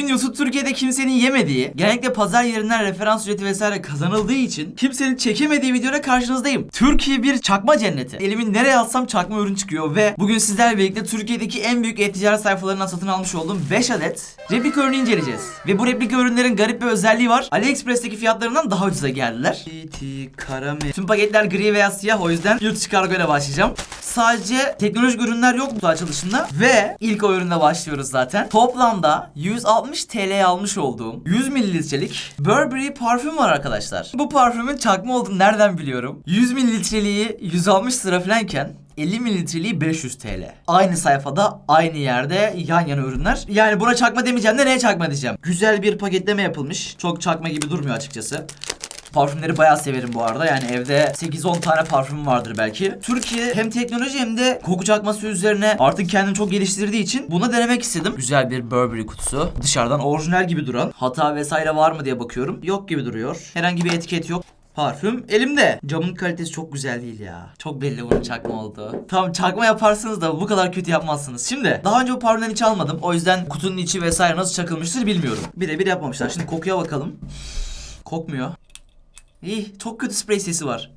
Bugün YouTube Türkiye'de kimsenin yemediği, genellikle pazar yerinden referans ücreti vesaire kazanıldığı için kimsenin çekemediği videoyla karşınızdayım. Türkiye bir çakma cenneti. Elimin nereye alsam çakma ürün çıkıyor ve bugün sizlerle birlikte Türkiye'deki en büyük e-ticaret sayfalarından satın almış olduğum 5 adet replika ürünü inceleyeceğiz. Ve bu replika ürünlerin garip bir özelliği var. AliExpress'teki fiyatlarından daha ucuza geldiler. Karamel. Tüm paketler gri veya siyah o yüzden yurt dışı kargo ile başlayacağım. Sadece teknolojik ürünler yok bu açılışında ve ilk o ürünle başlıyoruz zaten. Toplamda 160 TL almış olduğum 100 mililitrelik Burberry parfüm var arkadaşlar. Bu parfümün çakma olduğunu nereden biliyorum? 100 mililitreliği 160 lira falanken 50 mililitreliği 500 TL. Aynı sayfada, aynı yerde yan yana ürünler. Yani buna çakma demeyeceğim de neye çakma diyeceğim. Güzel bir paketleme yapılmış. Çok çakma gibi durmuyor açıkçası. Parfümleri bayağı severim bu arada. Yani evde 8-10 tane parfüm vardır belki. Türkiye hem teknoloji hem de koku çakması üzerine artık kendini çok geliştirdiği için buna denemek istedim. Güzel bir Burberry kutusu. Dışarıdan orijinal gibi duran. Hata vesaire var mı diye bakıyorum. Yok gibi duruyor. Herhangi bir etiket yok. Parfüm elimde. Camın kalitesi çok güzel değil ya. Çok belli bunun çakma oldu. Tamam çakma yaparsınız da bu kadar kötü yapmazsınız. Şimdi daha önce bu parfümden hiç almadım. O yüzden kutunun içi vesaire nasıl çakılmıştır bilmiyorum. Birebir yapmamışlar. Şimdi kokuya bakalım. Kokmuyor. İyi, çok kötü sprey sesi var.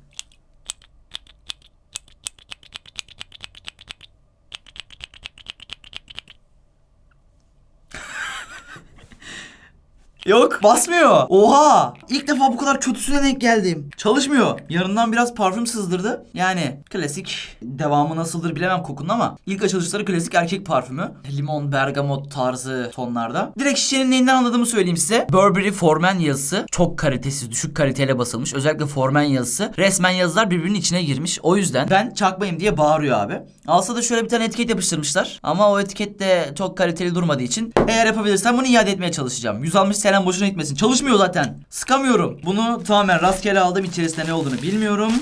Yok basmıyor. Oha. İlk defa bu kadar kötüsüne denk geldim. Çalışmıyor. Yanından biraz parfüm sızdırdı. Yani klasik devamı nasıldır bilemem kokunun ama ilk açılışları klasik erkek parfümü. Limon, bergamot tarzı tonlarda. Direkt şişenin neyinden anladığımı söyleyeyim size. Burberry Formen yazısı çok kalitesiz, düşük kaliteyle basılmış. Özellikle Formen yazısı. Resmen yazılar birbirinin içine girmiş. O yüzden ben çakmayım diye bağırıyor abi. Alsa da şöyle bir tane etiket yapıştırmışlar. Ama o etiket de çok kaliteli durmadığı için eğer yapabilirsem bunu iade etmeye çalışacağım. 160 TL boşuna gitmesin. Çalışmıyor zaten. Sıkamıyorum. Bunu tamamen rastgele aldım. İçerisinde ne olduğunu bilmiyorum.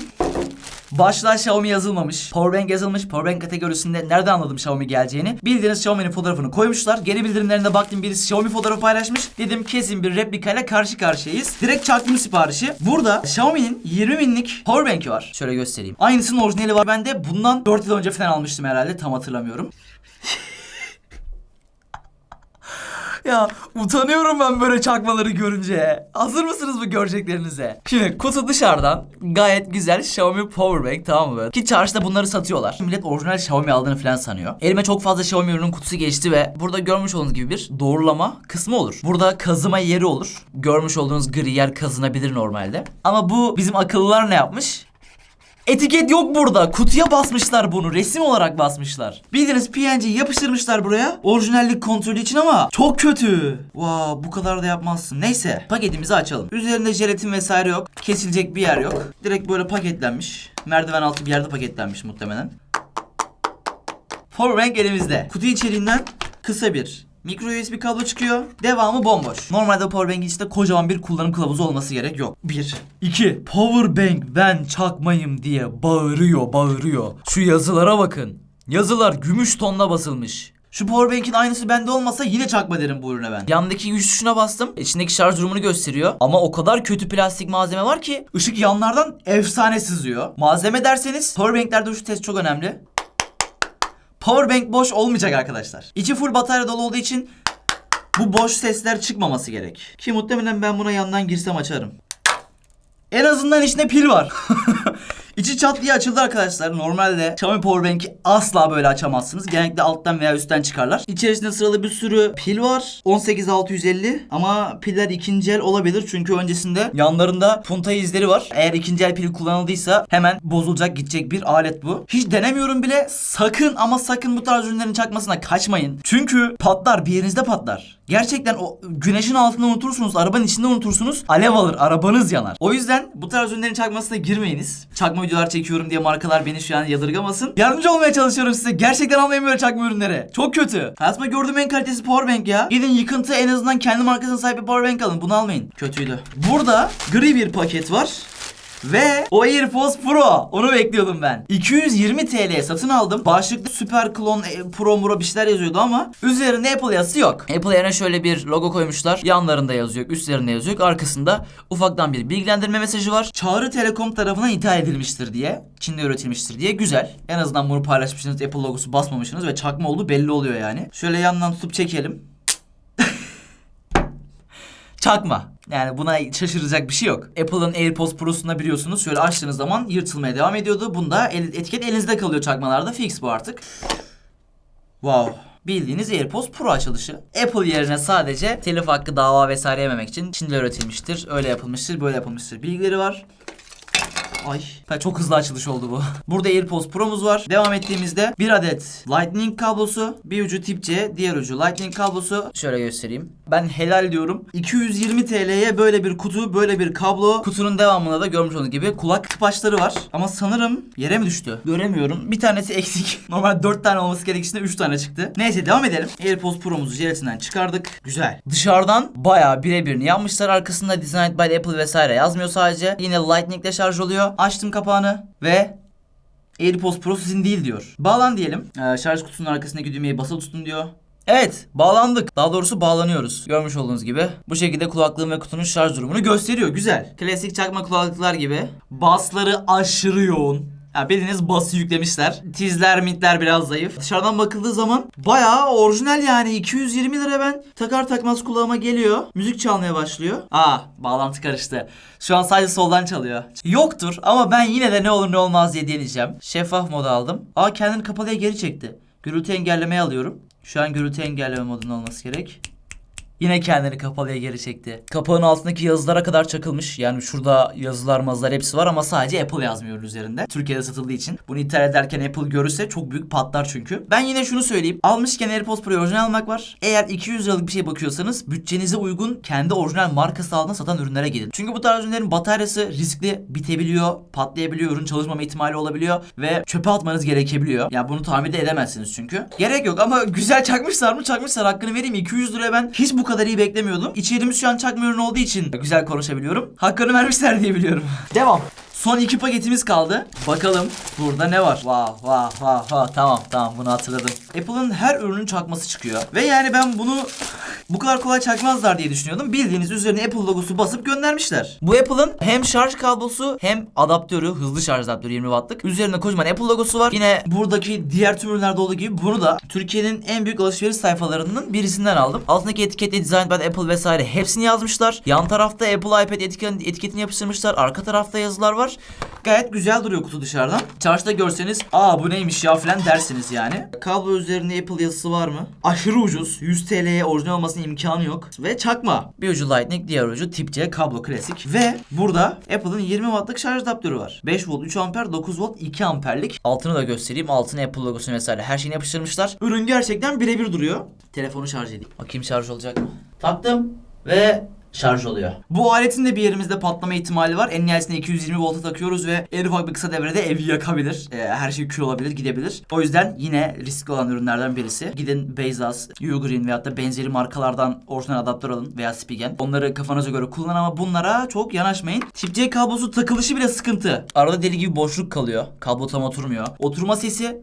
Başlığa Xiaomi yazılmamış. Powerbank yazılmış. Powerbank kategorisinde nereden anladım Xiaomi geleceğini? Bildiğiniz Xiaomi'nin fotoğrafını koymuşlar. Geri bildirimlerinde baktım birisi Xiaomi fotoğrafı paylaşmış. Dedim kesin bir replikayla karşı karşıyayız. Direkt çaktım siparişi. Burada Xiaomi'nin 20 binlik powerbank'i var. Şöyle göstereyim. Aynısının orijinali var bende. Bundan 4 yıl önce falan almıştım herhalde. Tam hatırlamıyorum. Ya utanıyorum ben böyle çakmaları görünce. Hazır mısınız bu göreceklerinize? Şimdi kutu dışarıdan gayet güzel Xiaomi Powerbank tamam mı? Ki çarşıda bunları satıyorlar. Millet orijinal Xiaomi aldığını falan sanıyor. Elime çok fazla Xiaomi ürünün kutusu geçti ve burada görmüş olduğunuz gibi bir doğrulama kısmı olur. Burada kazıma yeri olur. Görmüş olduğunuz gri yer kazınabilir normalde. Ama bu bizim akıllılar ne yapmış? Etiket yok burada. Kutuya basmışlar bunu. Resim olarak basmışlar. Bildiğiniz PNG yapıştırmışlar buraya. Orijinallik kontrolü için ama çok kötü. Wow, bu kadar da yapmazsın. Neyse paketimizi açalım. Üzerinde jelatin vesaire yok. Kesilecek bir yer yok. Direkt böyle paketlenmiş. Merdiven altı bir yerde paketlenmiş muhtemelen. Powerbank elimizde. Kutu içeriğinden kısa bir Micro USB kablo çıkıyor. Devamı bomboş. Normalde powerbank'in içinde kocaman bir kullanım kılavuzu olması gerek yok. 1. 2. Powerbank ben çakmayım diye bağırıyor bağırıyor. Şu yazılara bakın. Yazılar gümüş tonla basılmış. Şu powerbank'in aynısı bende olmasa yine çakma derim bu ürüne ben. Yandaki güç tuşuna bastım. İçindeki şarj durumunu gösteriyor. Ama o kadar kötü plastik malzeme var ki ışık yanlardan efsane sızıyor. Malzeme derseniz powerbanklerde şu test çok önemli. Powerbank boş olmayacak arkadaşlar. İçi full batarya dolu olduğu için bu boş sesler çıkmaması gerek. Ki muhtemelen ben buna yandan girsem açarım. En azından içinde pil var. İçi çat diye açıldı arkadaşlar. Normalde Xiaomi Powerbank'i asla böyle açamazsınız. Genellikle alttan veya üstten çıkarlar. İçerisinde sıralı bir sürü pil var. 18650 ama piller ikinci el olabilir. Çünkü öncesinde yanlarında punta izleri var. Eğer ikinci el pil kullanıldıysa hemen bozulacak gidecek bir alet bu. Hiç denemiyorum bile. Sakın ama sakın bu tarz ürünlerin çakmasına kaçmayın. Çünkü patlar bir yerinizde patlar. Gerçekten o güneşin altında unutursunuz, arabanın içinde unutursunuz, alev alır, arabanız yanar. O yüzden bu tarz ürünlerin çakmasına girmeyiniz. Çakma videolar çekiyorum diye markalar beni şu an yadırgamasın. Yardımcı olmaya çalışıyorum size. Gerçekten almayın böyle çakma ürünleri. Çok kötü. Hayatımda gördüğüm en kalitesi powerbank ya. Gidin yıkıntı en azından kendi markasına sahip bir powerbank alın. Bunu almayın. Kötüydü. Burada gri bir paket var. Ve o AirPods Pro. Onu bekliyordum ben. 220 TL'ye satın aldım. Başlıkta Super Clone e, Pro Muro bir şeyler yazıyordu ama üzerinde Apple yazısı yok. Apple yerine şöyle bir logo koymuşlar. Yanlarında yazıyor, üstlerinde yazıyor. Arkasında ufaktan bir bilgilendirme mesajı var. Çağrı Telekom tarafından ithal edilmiştir diye. Çin'de üretilmiştir diye. Güzel. En azından bunu paylaşmışsınız. Apple logosu basmamışsınız ve çakma olduğu belli oluyor yani. Şöyle yandan tutup çekelim. Çakma. Yani buna şaşıracak bir şey yok. Apple'ın AirPods Pro'sunda biliyorsunuz şöyle açtığınız zaman yırtılmaya devam ediyordu. Bunda el- etiket elinizde kalıyor çakmalarda. Fix bu artık. Wow. Bildiğiniz AirPods Pro açılışı. Apple yerine sadece telif hakkı dava vesaire yememek için Çin'de üretilmiştir. Öyle yapılmıştır, böyle yapılmıştır. Bilgileri var. Ay. Ha, çok hızlı açılış oldu bu. Burada AirPods Pro'muz var. Devam ettiğimizde bir adet Lightning kablosu, bir ucu tip C, diğer ucu Lightning kablosu. Şöyle göstereyim. Ben helal diyorum. 220 TL'ye böyle bir kutu, böyle bir kablo. Kutunun devamında da görmüş olduğunuz gibi kulak tıpaçları var. Ama sanırım yere mi düştü? Göremiyorum. Bir tanesi eksik. Normal 4 tane olması gerektiğinde 3 tane çıktı. Neyse devam edelim. AirPods Pro'muzu jelatinden çıkardık. Güzel. Dışarıdan bayağı birebirini yapmışlar. Arkasında Designed by Apple vesaire yazmıyor sadece. Yine Lightning'le şarj oluyor. Açtım kapağını ve AirPods Pro sizin değil diyor. Bağlan diyelim. Ee, şarj kutusunun arkasındaki düğmeyi basılı tutun diyor. Evet bağlandık. Daha doğrusu bağlanıyoruz. Görmüş olduğunuz gibi. Bu şekilde kulaklığın ve kutunun şarj durumunu gösteriyor. Güzel. Klasik çakma kulaklıklar gibi. Basları aşırı yoğun. Ya bildiğiniz bası yüklemişler. Tizler mitler biraz zayıf. Dışarıdan bakıldığı zaman bayağı orijinal yani 220 lira ben takar takmaz kulağıma geliyor. Müzik çalmaya başlıyor. Aa bağlantı karıştı. Şu an sadece soldan çalıyor. Yoktur ama ben yine de ne olur ne olmaz diye deneyeceğim. Şeffaf moda aldım. Aa kendini kapalıya geri çekti. Gürültü engellemeye alıyorum. Şu an gürültü engelleme modunda olması gerek. Yine kendini kapalıya geri çekti. Kapağın altındaki yazılara kadar çakılmış. Yani şurada yazılar mazlar hepsi var ama sadece Apple yazmıyor üzerinde. Türkiye'de satıldığı için. Bunu ithal ederken Apple görürse çok büyük patlar çünkü. Ben yine şunu söyleyeyim. Almışken AirPods Pro orijinal almak var. Eğer 200 liralık bir şey bakıyorsanız bütçenize uygun kendi orijinal markası altında satan ürünlere gidin. Çünkü bu tarz ürünlerin bataryası riskli bitebiliyor, patlayabiliyor, ürün çalışmama ihtimali olabiliyor ve çöpe atmanız gerekebiliyor. Ya bunu tahmin de edemezsiniz çünkü. Gerek yok ama güzel çakmışlar mı? Çakmışlar. Hakkını vereyim. 200 liraya ben hiç bu kadar iyi beklemiyordum. İçeriğimiz şu an çakma ürün olduğu için güzel konuşabiliyorum. Hakkını vermişler diye biliyorum. Devam. Son iki paketimiz kaldı. Bakalım burada ne var? Vah vah vah vah. Tamam tamam bunu hatırladım. Apple'ın her ürünün çakması çıkıyor. Ve yani ben bunu bu kadar kolay çakmazlar diye düşünüyordum. Bildiğiniz üzerine Apple logosu basıp göndermişler. Bu Apple'ın hem şarj kablosu hem adaptörü, hızlı şarj adaptörü 20 wattlık. Üzerinde kocaman Apple logosu var. Yine buradaki diğer tüm ürünlerde olduğu gibi bunu da Türkiye'nin en büyük alışveriş sayfalarının birisinden aldım. Altındaki etikette Designed by Apple vesaire hepsini yazmışlar. Yan tarafta Apple iPad etiket- etiketini yapıştırmışlar. Arka tarafta yazılar var. Gayet güzel duruyor kutu dışarıdan. Çarşıda görseniz aa bu neymiş ya falan dersiniz yani. Kablo üzerinde Apple yazısı var mı? Aşırı ucuz. 100 TL'ye orijinal olmasının imkanı yok. Ve çakma. Bir ucu Lightning diğer ucu tip C kablo klasik. Ve burada Apple'ın 20 wattlık şarj adaptörü var. 5 volt 3 amper 9 volt 2 amperlik. Altını da göstereyim. Altına Apple logosunu vesaire her şeyini yapıştırmışlar. Ürün gerçekten birebir duruyor. Telefonu şarj edeyim. Bakayım şarj olacak mı? Taktım ve şarj oluyor. Bu aletin de bir yerimizde patlama ihtimali var. En nihayetinde 220 volta takıyoruz ve en ufak bir kısa devrede evi yakabilir. Ee, her şey kül olabilir, gidebilir. O yüzden yine riskli olan ürünlerden birisi. Gidin Beyzas, Ugreen veyahut da benzeri markalardan orijinal adaptör alın veya Spigen. Onları kafanıza göre kullanın ama bunlara çok yanaşmayın. Tip C kablosu takılışı bile sıkıntı. Arada deli gibi boşluk kalıyor. Kablo tam oturmuyor. Oturma sesi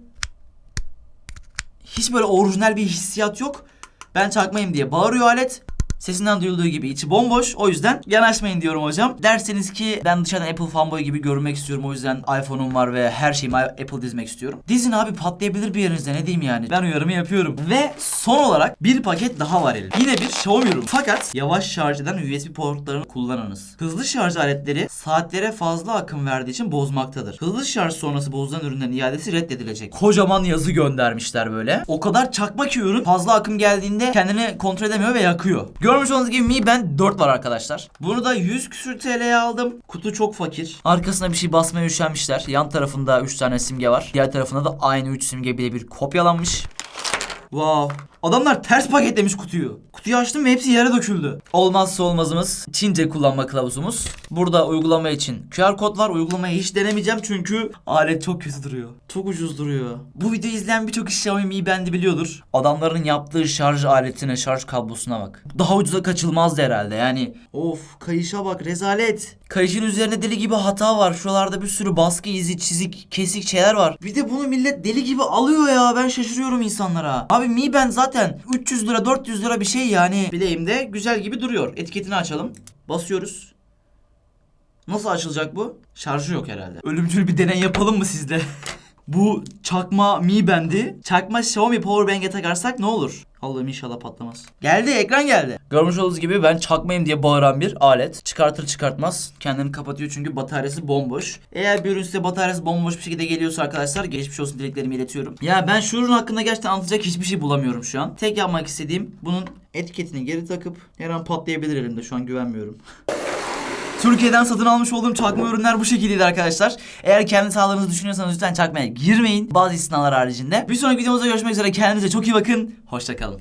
hiç böyle orijinal bir hissiyat yok. Ben çakmayayım diye bağırıyor alet. Sesinden duyulduğu gibi içi bomboş. O yüzden yanaşmayın diyorum hocam. Derseniz ki ben dışarıdan Apple fanboy gibi görünmek istiyorum. O yüzden iPhone'um var ve her şeyimi Apple dizmek istiyorum. Dizin abi patlayabilir bir yerinizde ne diyeyim yani. Ben uyarımı yapıyorum. Ve son olarak bir paket daha var elimde. Yine bir Xiaomi ürün. Fakat yavaş şarj eden USB portlarını kullanınız. Hızlı şarj aletleri saatlere fazla akım verdiği için bozmaktadır. Hızlı şarj sonrası bozulan ürünlerin iadesi reddedilecek. Kocaman yazı göndermişler böyle. O kadar çakma ki ürün fazla akım geldiğinde kendini kontrol edemiyor ve yakıyor. Görmüş olduğunuz gibi Mi Band 4 var arkadaşlar. Bunu da 100 küsür TL'ye aldım. Kutu çok fakir. Arkasına bir şey basmaya üşenmişler. Yan tarafında 3 tane simge var. Diğer tarafında da aynı 3 simge birebir kopyalanmış. Wow. Adamlar ters paketlemiş kutuyu. Kutuyu açtım ve hepsi yere döküldü. Olmazsa olmazımız Çince kullanma kılavuzumuz. Burada uygulama için QR kod var. Uygulamayı hiç denemeyeceğim çünkü alet çok kötü duruyor. Çok ucuz duruyor. Bu videoyu izleyen birçok Xiaomi Mi Band'i biliyordur. Adamların yaptığı şarj aletine, şarj kablosuna bak. Daha ucuza kaçılmazdı herhalde yani. Of kayışa bak rezalet. Kayışın üzerinde deli gibi hata var. Şuralarda bir sürü baskı izi, çizik, kesik şeyler var. Bir de bunu millet deli gibi alıyor ya. Ben şaşırıyorum insanlara. Abi Mi Band zaten 300 lira 400 lira bir şey yani. Bileğimde güzel gibi duruyor. Etiketini açalım. Basıyoruz. Nasıl açılacak bu? Şarjı yok herhalde. Ölümcül bir deney yapalım mı sizde? bu çakma Mi Band'i çakma Xiaomi Powerbank'e takarsak ne olur? Allah'ım inşallah patlamaz. Geldi ekran geldi. Görmüş olduğunuz gibi ben çakmayım diye bağıran bir alet. Çıkartır çıkartmaz kendini kapatıyor çünkü bataryası bomboş. Eğer bir ürün size bataryası bomboş bir şekilde geliyorsa arkadaşlar geçmiş olsun dileklerimi iletiyorum. Ya ben şu ürün hakkında gerçekten anlatacak hiçbir şey bulamıyorum şu an. Tek yapmak istediğim bunun etiketini geri takıp her an patlayabilir elimde şu an güvenmiyorum. Türkiye'den satın almış olduğum çakma ürünler bu şekildeydi arkadaşlar. Eğer kendi sağlığınızı düşünüyorsanız lütfen çakmaya girmeyin. Bazı istisnalar haricinde. Bir sonraki videomuzda görüşmek üzere. Kendinize çok iyi bakın. Hoşçakalın.